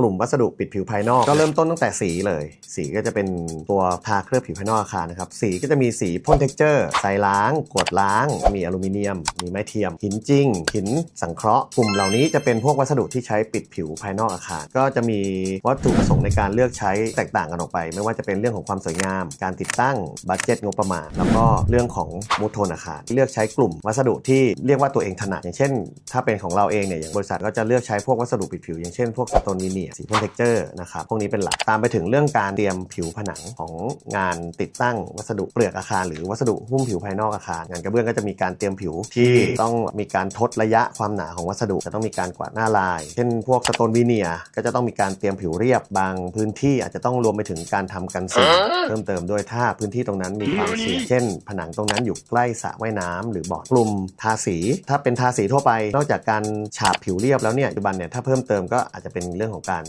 กลุ่มวัสดุปิดผิวภายนอก ก็เริ่มต้นตั้งแต่สีเลย สีก็จะเป็นตัวทาเคลือบผิวภายนอกอาคารนะครับ สีก็จะมีสีพ่นเท็กเจอร์ใส่ล้าง กดล้าง มีอลูมิเนียม มีไม้เทียม หินจริง หินสังเคราะห์ กลุ่มเหล่านี้จะเป็นพวกวัสดุที่ใช้ปิดผิวภายนอกอาคาร ก็จะมีวัตถุประสงค์ในการเลือกใช้แตกต่างกันออกไป ไม่ว่าจะเป็นเรื่องของความสวยงาม การติดตั้งบัตเจ็ตงบประมาณ แล้วก็เรื่องของมูทโทนอาคาร เลือกใช้กลุ่มวัสดุที่เรียกว่าตัวเองถนัดอย่างเช่น ถ้าเป็นของเราเองเนี่ยอย่างบริษัทก็จะเลือกใช้พวกวัสดุปิดผิวอย่างเช่นพวกสโตนวิเนียสีพ่นเท็กเจอร์นะครับพวกนี้เป็นหลักตามไปถึงเรื่องการเตรียมผิวผนังของงานติดตั้งวัสดุเปลือกอาคาร หรือวัสดุหุ้มผิวภายนอกอาคาร งานกระเบื้องก็จะมีการเตรียมผิวที่ต้องมีการทดระยะความหนาของวัสดุจะต้องมีการกวาดหน้าลาย เช่นพวกสโตนวิเนียก็จะต้องมีการเตรียมผิวเรียบบางพื้นที่อาจจะต้องรวมไปถึงการทำกันสีเพิ่มเติมด้วยถ้าพื้นที่ตรงนั้นมีความเสี่ยงเช่น ผนังตรงนั้นอยู่ใกล้สระว่ายน้ำหรือบ่อกลุ่มทาสี ถ้าเป็นทาสีทั่วไป นอกจากการฉาบผิวเรียบแล้วเนี่ยปัจจุบันเนี่ยถ้าเพิ่มเติมก็อาจจะเป็นเรื่องของการ